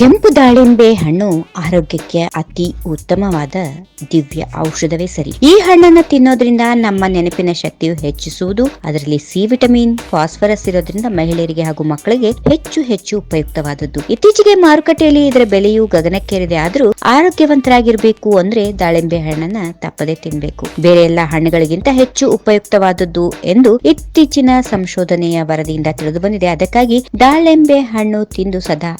ಕೆಂಪು ದಾಳಿಂಬೆ ಹಣ್ಣು ಆರೋಗ್ಯಕ್ಕೆ ಅತಿ ಉತ್ತಮವಾದ ದಿವ್ಯ ಔಷಧವೇ ಸರಿ. ಈ ಹಣ್ಣನ್ನು ತಿನ್ನೋದ್ರಿಂದ ನಮ್ಮ ನೆನಪಿನ ಶಕ್ತಿಯು ಹೆಚ್ಚಿಸುವುದು, ಅದರಲ್ಲಿ ಸಿ ವಿಟಮಿನ್, ಫಾಸ್ಫರಸ್ ಇರೋದ್ರಿಂದ ಮಹಿಳೆಯರಿಗೆ ಹಾಗೂ ಮಕ್ಕಳಿಗೆ ಹೆಚ್ಚು ಹೆಚ್ಚು ಉಪಯುಕ್ತವಾದದ್ದು. ಇತ್ತೀಚೆಗೆ ಮಾರುಕಟ್ಟೆಯಲ್ಲಿ ಇದರ ಬೆಲೆಯು ಗಗನಕ್ಕೇರಿದೆ ಆದರೂ ಆರೋಗ್ಯವಂತರಾಗಿರ್ಬೇಕು ಅಂದ್ರೆ ದಾಳಿಂಬೆ ಹಣ್ಣನ್ನ ತಪ್ಪದೆ ತಿನ್ಬೇಕು. ಬೇರೆ ಎಲ್ಲ ಹಣ್ಣುಗಳಿಗಿಂತ ಹೆಚ್ಚು ಉಪಯುಕ್ತವಾದದ್ದು ಎಂದು ಇತ್ತೀಚಿನ ಸಂಶೋಧನೆಯ ವರದಿಯಿಂದ ತಿಳಿದು ಬಂದಿದೆ. ಅದಕ್ಕಾಗಿ ದಾಳಿಂಬೆ ಹಣ್ಣು ತಿಂದು ಸದಾ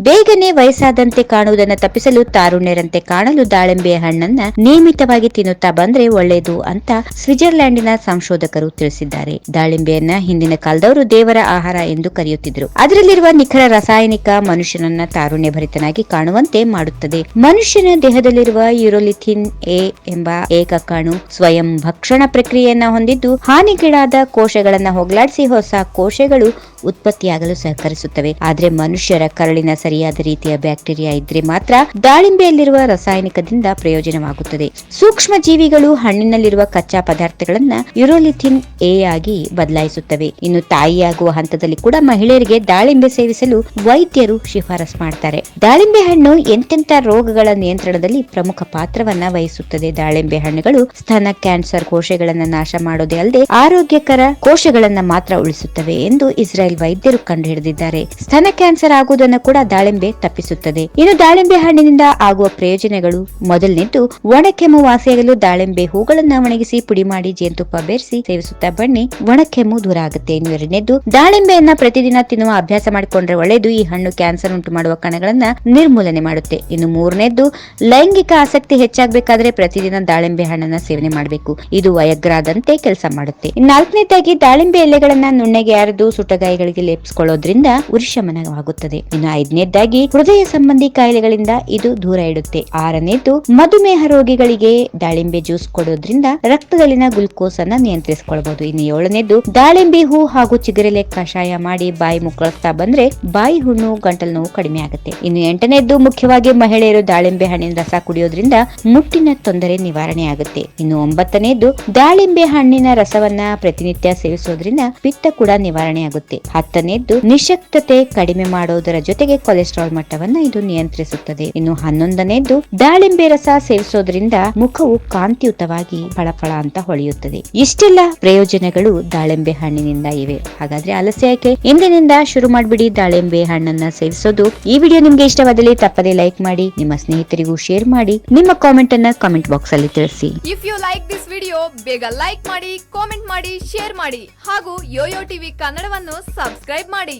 ಬೇಗನೆ ವಯಸ್ಸಾದಂತೆ ಕಾಣುವುದನ್ನು ತಪ್ಪಿಸಲು ತಾರುಣ್ಯರಂತೆ ಕಾಣಲು ದಾಳಿಂಬೆ ಹಣ್ಣನ್ನ ನಿಯಮಿತವಾಗಿ ತಿನ್ನುತ್ತಾ ಬಂದ್ರೆ ಒಳ್ಳೆಯದು ಅಂತ ಸ್ವಿಟ್ಜರ್ಲ್ಯಾಂಡಿನ ಸಂಶೋಧಕರು ತಿಳಿಸಿದ್ದಾರೆ. ದಾಳಿಂಬೆಯನ್ನ ಹಿಂದಿನ ಕಾಲದವರು ದೇವರ ಆಹಾರ ಎಂದು ಕರೆಯುತ್ತಿದ್ದರು. ಅದರಲ್ಲಿರುವ ನಿಖರ ರಾಸಾಯನಿಕ ಮನುಷ್ಯನನ್ನ ತಾರುಣ್ಯ ಭರಿತನಾಗಿ ಕಾಣುವಂತೆ ಮಾಡುತ್ತದೆ. ಮನುಷ್ಯನ ದೇಹದಲ್ಲಿರುವ ಯುರೋಲಿಥಿನ್ ಎ ಎಂಬ ಏಕಕಣು ಸ್ವಯಂ ಭಕ್ಷಣ ಪ್ರಕ್ರಿಯೆಯನ್ನ ಹೊಂದಿದ್ದು ಹಾನಿಗೀಡಾದ ಕೋಶಗಳನ್ನ ಹೋಗಲಾಡಿಸಿ ಹೊಸ ಕೋಶಗಳು ಉತ್ಪತ್ತಿಯಾಗಲು ಸಹಕರಿಸುತ್ತವೆ. ಆದರೆ ಮನುಷ್ಯರ ಕರಳಿನ ಸರಿಯಾದ ರೀತಿಯ ಬ್ಯಾಕ್ಟೀರಿಯಾ ಇದ್ರೆ ಮಾತ್ರ ದಾಳಿಂಬೆಯಲ್ಲಿರುವ ರಾಸಾಯನಿಕದಿಂದ ಪ್ರಯೋಜನವಾಗುತ್ತದೆ. ಸೂಕ್ಷ್ಮ ಜೀವಿಗಳು ಹಣ್ಣಿನಲ್ಲಿರುವ ಕಚ್ಚಾ ಪದಾರ್ಥಗಳನ್ನ ಯುರೋಲಿಥಿನ್ ಎ ಆಗಿ ಬದಲಾಯಿಸುತ್ತವೆ. ಇನ್ನು ತಾಯಿಯಾಗುವ ಹಂತದಲ್ಲಿ ಕೂಡ ಮಹಿಳೆಯರಿಗೆ ದಾಳಿಂಬೆ ಸೇವಿಸಲು ವೈದ್ಯರು ಶಿಫಾರಸ್ ಮಾಡ್ತಾರೆ. ದಾಳಿಂಬೆ ಹಣ್ಣು ಎಂತೆಂತ ರೋಗಗಳ ನಿಯಂತ್ರಣದಲ್ಲಿ ಪ್ರಮುಖ ಪಾತ್ರವನ್ನ ವಹಿಸುತ್ತದೆ. ದಾಳಿಂಬೆ ಹಣ್ಣುಗಳು ಸ್ತನ, ಕ್ಯಾನ್ಸರ್ ಕೋಶಗಳನ್ನ ನಾಶ ಮಾಡೋದೇ ಅಲ್ಲದೆ ಆರೋಗ್ಯಕರ ಕೋಶಗಳನ್ನ ಮಾತ್ರ ಉಳಿಸುತ್ತವೆ ಎಂದು ಇಸ್ರಾಯೇಲ್ ವೈದ್ಯರು ಕಂಡುಹಿಡಿದಿದ್ದಾರೆ. ಸ್ತನ, ಕ್ಯಾನ್ಸರ್ ಆಗುವುದನ್ನು ಕೂಡ ದಾಳಿಂಬೆ ತಪ್ಪಿಸುತ್ತದೆ. ಇನ್ನು ದಾಳಿಂಬೆ ಹಣ್ಣಿನಿಂದ ಆಗುವ ಪ್ರಯೋಜನಗಳು ಮೊದಲನೇದ್ದು ಒಣಕೆಮ್ಮು ವಾಸಿಯಾಗಲು ದಾಳಿಂಬೆ ಹೂಗಳನ್ನ ಒಣಗಿಸಿ ಪುಡಿ ಮಾಡಿ ಜೇನುತುಪ್ಪ ಬೆರೆಸಿ ಸೇವಿಸುತ್ತಾ ಬನ್ನಿ, ಒಣಕೆಮ್ಮು ದೂರ ಆಗುತ್ತೆ. ಇನ್ನು ಎರಡನೇದ್ದು ದಾಳಿಂಬೆಯನ್ನ ಪ್ರತಿದಿನ ತಿನ್ನುವ ಅಭ್ಯಾಸ ಮಾಡಿಕೊಂಡ್ರೆ ಒಳ್ಳೆಯದು ಈ ಹಣ್ಣು ಕ್ಯಾನ್ಸರ್ ಉಂಟು ಮಾಡುವ ಕಣಗಳನ್ನ ನಿರ್ಮೂಲನೆ ಮಾಡುತ್ತೆ. ಇನ್ನು ಮೂರನೇದ್ದು ಲೈಂಗಿಕ ಆಸಕ್ತಿ ಹೆಚ್ಚಾಗಬೇಕಾದ್ರೆ ಪ್ರತಿದಿನ ದಾಳಿಂಬೆ ಹಣ್ಣನ್ನ ಸೇವನೆ ಮಾಡಬೇಕು. ಇದು ವಯಗ್ರಾದಂತೆ ಕೆಲಸ ಮಾಡುತ್ತೆ. ನಾಲ್ಕನೇದಾಗಿ, ದಾಳಿಂಬೆ ಎಲೆಗಳನ್ನ ನುಣ್ಣೆಗೆ ಅರೆದು ಸುಟ್ಟಗಾಯಿಗಳಿಗೆ ಲೇಪಿಸಿಕೊಳ್ಳೋದ್ರಿಂದ ಉರಿಶಮನವಾಗುತ್ತದೆ ಇನ್ನು ಐದನೇದಾಗಿ ಹೃದಯ ಸಂಬಂಧಿ ಕಾಯಿಲೆಗಳಿಂದ ಇದು ದೂರ ಇಡುತ್ತೆ. ಆರನೇದು, ಮಧುಮೇಹ ರೋಗಿಗಳಿಗೆ ದಾಳಿಂಬೆ ಜ್ಯೂಸ್ ಕೊಡೋದ್ರಿಂದ ರಕ್ತದಲ್ಲಿನ ಗ್ಲುಕೋಸ್ ಅನ್ನ ನಿಯಂತ್ರಿಸಿಕೊಳ್ಳಬಹುದು ಇನ್ನು ಏಳನೇದು, ದಾಳಿಂಬೆ ಹೂ ಹಾಗೂ ಚಿಗುರೆಲೆ ಕಷಾಯ ಮಾಡಿ ಬಾಯಿ ಮುಕ್ಕಳಿಸ್ತಾ ಬಂದ್ರೆ ಬಾಯಿ ಹುಣ್ಣು, ಗಂಟಲು ನೋವು ಕಡಿಮೆ ಆಗುತ್ತೆ. ಇನ್ನು ಎಂಟನೇದ್ದು ಮುಖ್ಯವಾಗಿ ಮಹಿಳೆಯರು ದಾಳಿಂಬೆ ಹಣ್ಣಿನ ರಸ ಕುಡಿಯೋದ್ರಿಂದ ಮುಟ್ಟಿನ ತೊಂದರೆ ನಿವಾರಣೆ ಆಗುತ್ತೆ. ಇನ್ನು ಒಂಬತ್ತನೇದು, ದಾಳಿಂಬೆ ಹಣ್ಣಿನ ರಸವನ್ನ ಪ್ರತಿನಿತ್ಯ ಸೇವಿಸೋದ್ರಿಂದ ಪಿತ್ತ ಕೂಡ ನಿವಾರಣೆ ಆಗುತ್ತೆ. ಹತ್ತನೇದ್ದು ನಿಶಕ್ತತೆ ಕಡಿಮೆ ಮಾಡೋದರ ಜೊತೆಗೆ ಕೊಲೆಸ್ಟ್ರಾಲ್ ಮಟ್ಟವನ್ನ ಇದು ನಿಯಂತ್ರಿಸುತ್ತದೆ. ಇನ್ನು ಹನ್ನೊಂದನೇದ್ದು ದಾಳಿಂಬೆ ರಸ ಸೇವಿಸೋದ್ರಿಂದ ಮುಖವು ಕಾಂತಿಯುತವಾಗಿ ಫಳಫಳ ಅಂತ ಹೊಳೆಯುತ್ತದೆ. ಇಷ್ಟೆಲ್ಲ ಪ್ರಯೋಜನಗಳು ದಾಳಿಂಬೆ ಹಣ್ಣಿನಿಂದ ಇವೆ. ಹಾಗಾದ್ರೆ ಆಲಸ್ಯ ಇಂದಿನಿಂದ ಶುರು ಮಾಡ್ಬಿಡಿ ದಾಳಿಂಬೆ ಹಣ್ಣನ್ನ ಸೇವಿಸೋದು. ಈ ವಿಡಿಯೋ ನಿಮ್ಗೆ ಇಷ್ಟವಾದಲ್ಲಿ ತಪ್ಪದೆ ಲೈಕ್ ಮಾಡಿ, ನಿಮ್ಮ ಸ್ನೇಹಿತರಿಗೂ ಶೇರ್ ಮಾಡಿ, ನಿಮ್ಮ ಕಾಮೆಂಟ್ ಅನ್ನ ಕಾಮೆಂಟ್ ಬಾಕ್ಸ್ ಅಲ್ಲಿ ತಿಳಿಸಿ. If you like this video ಬೇಗ ಲೈಕ್ ಮಾಡಿ ಕಾಮೆಂಟ್ ಮಾಡಿ ಶೇರ್ ಮಾಡಿ, ಹಾಗೂ ಯೋಯೋ ಟಿವಿ ಕನ್ನಡವನ್ನು ಸಬ್ಸ್ಕ್ರೈಬ್ ಮಾಡಿ.